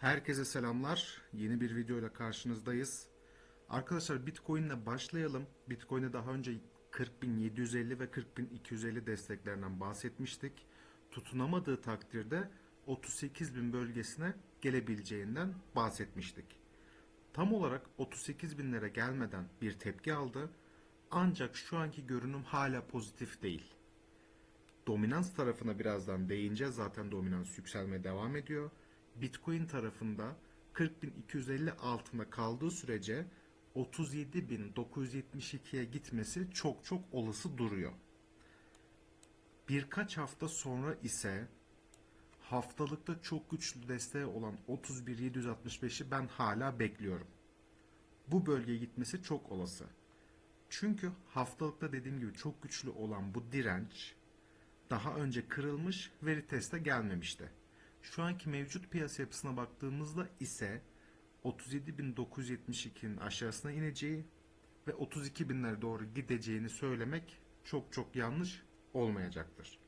Herkese selamlar. Yeni bir videoyla karşınızdayız. Arkadaşlar Bitcoin ile başlayalım. Bitcoin'e daha önce 40.750 ve 40.250 desteklerinden bahsetmiştik. Tutunamadığı takdirde 38.000 bölgesine gelebileceğinden bahsetmiştik. Tam olarak 38.000'lere gelmeden bir tepki aldı. Ancak şu anki görünüm hala pozitif değil. Dominans tarafına birazdan değineceğiz. Zaten dominans yükselmeye devam ediyor. Bitcoin tarafında 40.250 altında kaldığı sürece 37.972'ye gitmesi çok çok olası duruyor. Birkaç hafta sonra ise haftalıkta çok güçlü desteği olan 31.765'i ben hala bekliyorum. Bu bölgeye gitmesi çok olası. Çünkü haftalıkta dediğim gibi çok güçlü olan bu direnç daha önce kırılmış veri teste gelmemişti. Şu anki mevcut piyasa yapısına baktığımızda ise 37.972'nin aşağısına ineceği ve 32.000'lere doğru gideceğini söylemek çok çok yanlış olmayacaktır.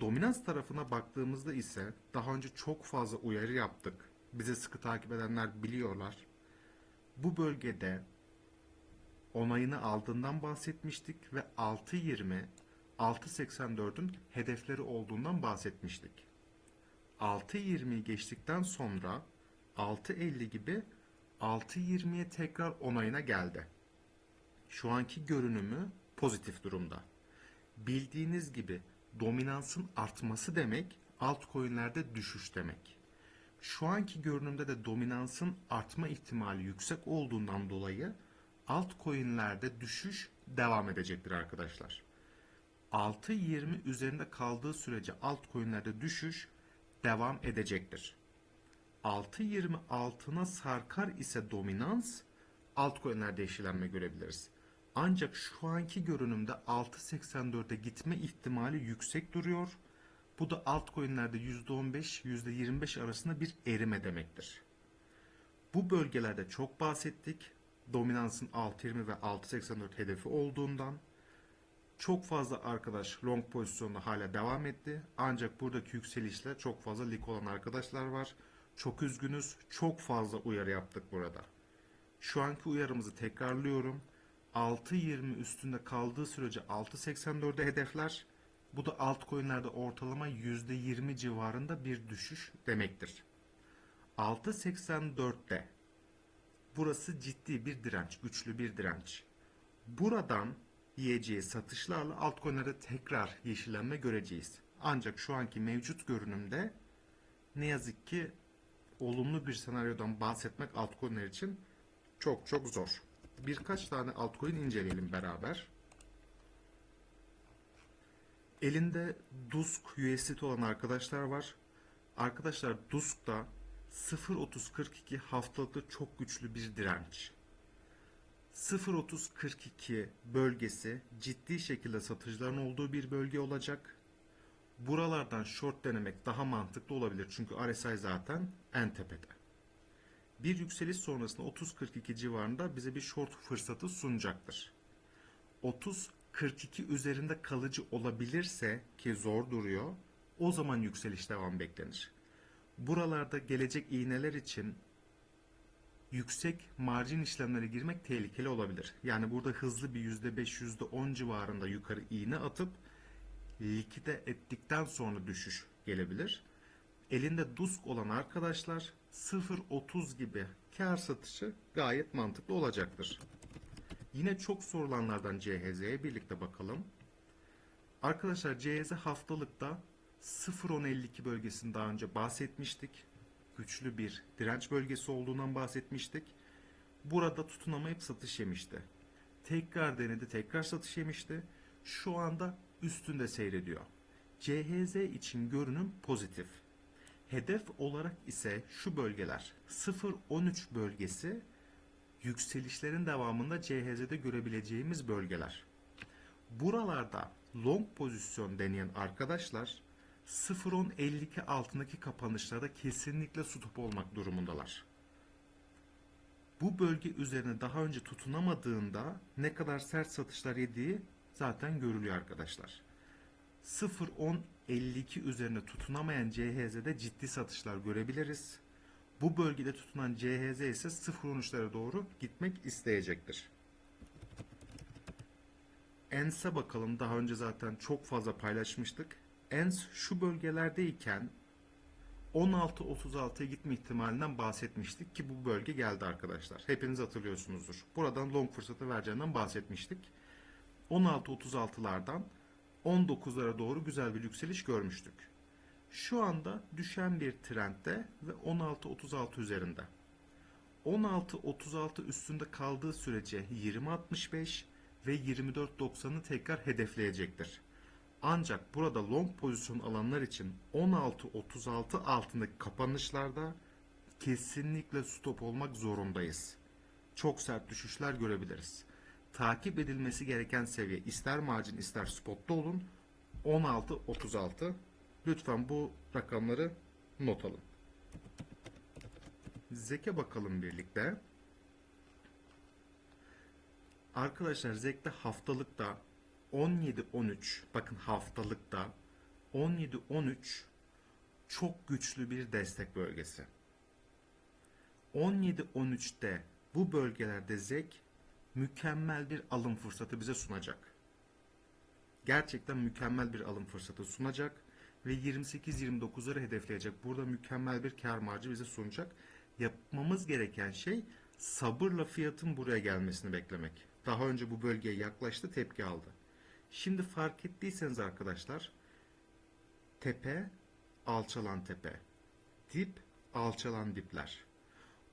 Dominans tarafına baktığımızda ise daha önce çok fazla uyarı yaptık. Bizi sıkı takip edenler biliyorlar. Bu bölgede onayını aldığından bahsetmiştik ve 6.20 6.84'ün hedefleri olduğundan bahsetmiştik. 6.20'yi geçtikten sonra 6.50 gibi 6.20'ye tekrar onayına geldi. Şu anki görünümü pozitif durumda. Bildiğiniz gibi dominansın artması demek altcoin'lerde düşüş demek. Şu anki görünümde de dominansın artma ihtimali yüksek olduğundan dolayı altcoin'lerde düşüş devam edecektir arkadaşlar. 6.20 üzerinde kaldığı sürece altcoin'lerde düşüş devam edecektir. 6.20 altına sarkar ise dominans altcoin'lerde yeşillenme görebiliriz. Ancak şu anki görünümde 6.84'e gitme ihtimali yüksek duruyor. Bu da altcoin'lerde %15, %25 arasında bir erime demektir. Bu bölgelerde çok bahsettik. Dominansın 6.20 ve 6.84 hedefi olduğundan çok fazla arkadaş long pozisyonda hala devam etti. Ancak buradaki yükselişle çok fazla lik olan arkadaşlar var. Çok üzgünüz. Çok fazla uyarı yaptık burada. Şu anki uyarımızı tekrarlıyorum. 6.20 üstünde kaldığı sürece 6.84'e hedefler. Bu da altcoin'lerde ortalama %20 civarında bir düşüş demektir. 6.84'te burası ciddi bir direnç, güçlü bir direnç. Buradan yiyeceği satışlarla altcoin'lerde tekrar yeşillenme göreceğiz. Ancak şu anki mevcut görünümde ne yazık ki olumlu bir senaryodan bahsetmek altcoin'ler için çok çok zor. Birkaç tane altcoin inceleyelim beraber. Elinde Dusk USDT olan arkadaşlar var. Arkadaşlar Dusk'ta 0.3042 haftalıkta çok güçlü bir direnç. 0.3042 bölgesi ciddi şekilde satıcıların olduğu bir bölge olacak. Buralardan short denemek daha mantıklı olabilir çünkü RSI zaten en tepede. Bir yükseliş sonrasında 30.42 civarında bize bir short fırsatı sunacaktır. 30.42 üzerinde kalıcı olabilirse ki zor duruyor o zaman yükseliş devam beklenir. Buralarda gelecek iğneler için yüksek marjin işlemlere girmek tehlikeli olabilir. Yani burada hızlı bir %5, %10 civarında yukarı iğne atıp likide ettikten sonra düşüş gelebilir. Elinde dusk olan arkadaşlar 0.30 gibi kar satışı gayet mantıklı olacaktır. Yine çok sorulanlardan CHZ'ye birlikte bakalım. Arkadaşlar CHZ haftalıkta 0.1052 bölgesini daha önce bahsetmiştik güçlü bir direnç bölgesi olduğundan bahsetmiştik. Burada tutunamayıp satış yemişti. Tekrar denedi, tekrar satış yemişti. Şu anda üstünde seyrediyor. CHZ için görünüm pozitif. Hedef olarak ise şu bölgeler 0-13 bölgesi yükselişlerin devamında CHZ'de görebileceğimiz bölgeler. Buralarda long pozisyon deneyen arkadaşlar 0.10.52 altındaki kapanışlarda kesinlikle stop olmak durumundalar. Bu bölge üzerine daha önce tutunamadığında ne kadar sert satışlar yediği zaten görülüyor arkadaşlar. 0.10.52 üzerine tutunamayan CHZ'de ciddi satışlar görebiliriz. Bu bölgede tutunan CHZ ise 0.13'lere doğru gitmek isteyecektir. ENS'e bakalım. Daha önce zaten çok fazla paylaşmıştık. ENS şu bölgelerdeyken 16.36'ya gitme ihtimalinden bahsetmiştik ki bu bölge geldi arkadaşlar. Hepiniz hatırlıyorsunuzdur. Buradan long fırsatı vereceğinden bahsetmiştik. 16.36'lardan 19'lara doğru güzel bir yükseliş görmüştük. Şu anda düşen bir trendde ve 16.36 üzerinde. 16.36 üstünde kaldığı sürece 20.65 ve 24.90'ı tekrar hedefleyecektir. Ancak burada long pozisyon alanlar için 16.36 altındaki kapanışlarda kesinlikle stop olmak zorundayız. Çok sert düşüşler görebiliriz. Takip edilmesi gereken seviye ister margin ister spotta olun 16.36 Lütfen bu rakamları not alın. Zek'e bakalım birlikte. Arkadaşlar Zek'te haftalıkta 17-13 bakın haftalıkta 17-13 çok güçlü bir destek bölgesi. 17-13'te bu bölgelerde Zek mükemmel bir alım fırsatı bize sunacak. Gerçekten mükemmel bir alım fırsatı sunacak ve 28-29'ları hedefleyecek. Burada mükemmel bir kar marjı bize sunacak. Yapmamız gereken şey sabırla fiyatın buraya gelmesini beklemek. Daha önce bu bölgeye yaklaştı, tepki aldı. Şimdi fark ettiyseniz arkadaşlar tepe, alçalan tepe, dip, alçalan dipler.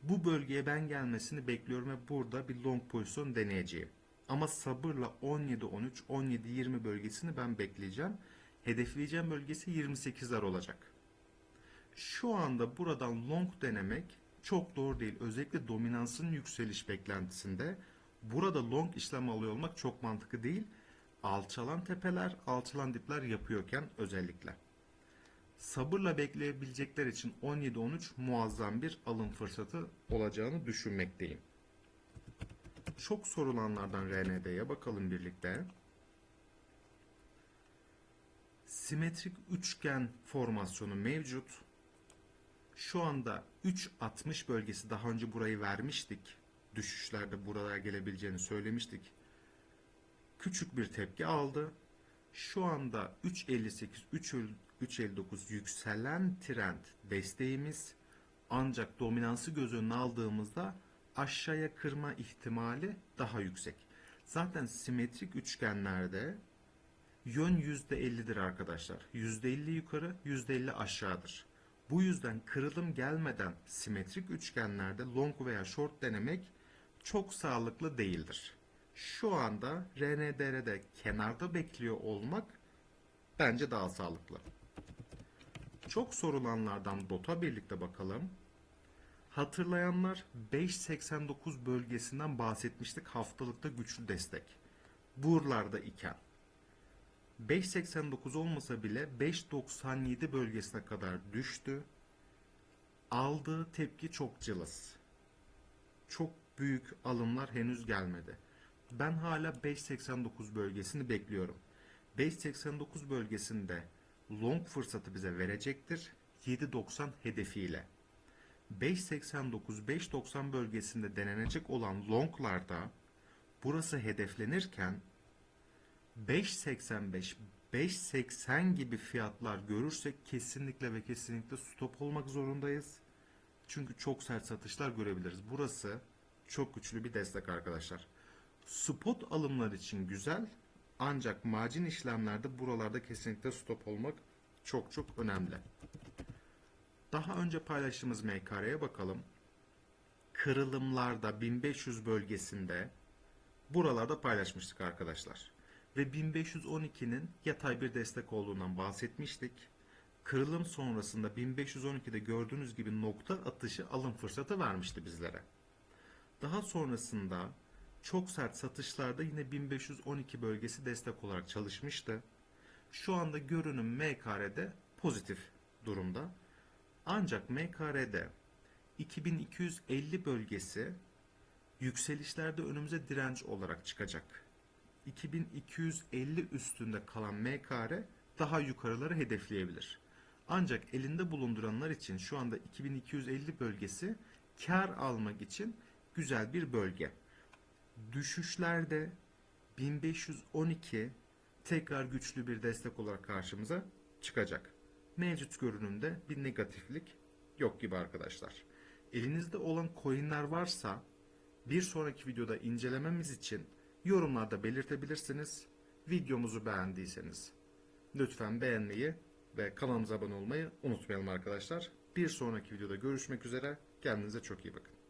Bu bölgeye ben gelmesini bekliyorum ve burada bir long pozisyon deneyeceğim. Ama sabırla 17-13, 17-20 bölgesini ben bekleyeceğim. Hedefleyeceğim bölgesi 28'ler olacak. Şu anda buradan long denemek çok doğru değil. Özellikle dominansın yükseliş beklentisinde burada long işlem alıyor olmak çok mantıklı değil. Alçalan tepeler, alçalan dipler yapıyorken özellikle. Sabırla bekleyebilecekler için 17-13 muazzam bir alım fırsatı olacağını düşünmekteyim. Çok sorulanlardan RND'ye bakalım birlikte. Simetrik üçgen formasyonu mevcut. Şu anda 3.60 bölgesi daha önce burayı vermiştik. Düşüşlerde buralara gelebileceğini söylemiştik. Küçük bir tepki aldı. Şu anda 3.58 3.59 yükselen trend desteğimiz ancak dominansı göz önüne aldığımızda aşağıya kırma ihtimali daha yüksek. Zaten simetrik üçgenlerde yön %50'dir arkadaşlar. %50 yukarı, %50 aşağıdır. Bu yüzden kırılım gelmeden simetrik üçgenlerde long veya short denemek çok sağlıklı değildir. Şu anda RNDR'de kenarda bekliyor olmak bence daha sağlıklı. Çok sorulanlardan DOT'a birlikte bakalım. Hatırlayanlar 5.89 bölgesinden bahsetmiştik haftalıkta güçlü destek. Buralarda iken 5.89 olmasa bile 5.97 bölgesine kadar düştü. Aldığı tepki çok cılız. Çok büyük alımlar henüz gelmedi. Ben hala 5.89 bölgesini bekliyorum. 5.89 bölgesinde long fırsatı bize verecektir. 7.90 hedefiyle. 5.89-5.90 bölgesinde denenecek olan longlarda burası hedeflenirken 5.85 5.80 gibi fiyatlar görürsek kesinlikle ve kesinlikle stop olmak zorundayız. Çünkü çok sert satışlar görebiliriz. Burası çok güçlü bir destek arkadaşlar. Spot alımlar için güzel ancak margin işlemlerde buralarda kesinlikle stop olmak çok çok önemli. Daha önce paylaştığımız MKR'ye bakalım. Kırılımlarda 1500 bölgesinde buralarda paylaşmıştık arkadaşlar. Ve 1512'nin yatay bir destek olduğundan bahsetmiştik. Kırılım sonrasında 1512'de gördüğünüz gibi nokta atışı alım fırsatı vermişti bizlere. Daha sonrasında çok sert satışlarda yine 1512 bölgesi destek olarak çalışmıştı. Şu anda görünüm MKR'de pozitif durumda. Ancak MKR'de 2250 bölgesi yükselişlerde önümüze direnç olarak çıkacak. 2250 üstünde kalan MKR daha yukarıları hedefleyebilir. Ancak elinde bulunduranlar için şu anda 2250 bölgesi kar almak için güzel bir bölge. Düşüşlerde 1512 tekrar güçlü bir destek olarak karşımıza çıkacak. Mevcut görünümde bir negatiflik yok gibi arkadaşlar. Elinizde olan coinler varsa bir sonraki videoda incelememiz için yorumlarda belirtebilirsiniz. Videomuzu beğendiyseniz lütfen beğenmeyi ve kanalımıza abone olmayı unutmayalım arkadaşlar. Bir sonraki videoda görüşmek üzere. Kendinize çok iyi bakın.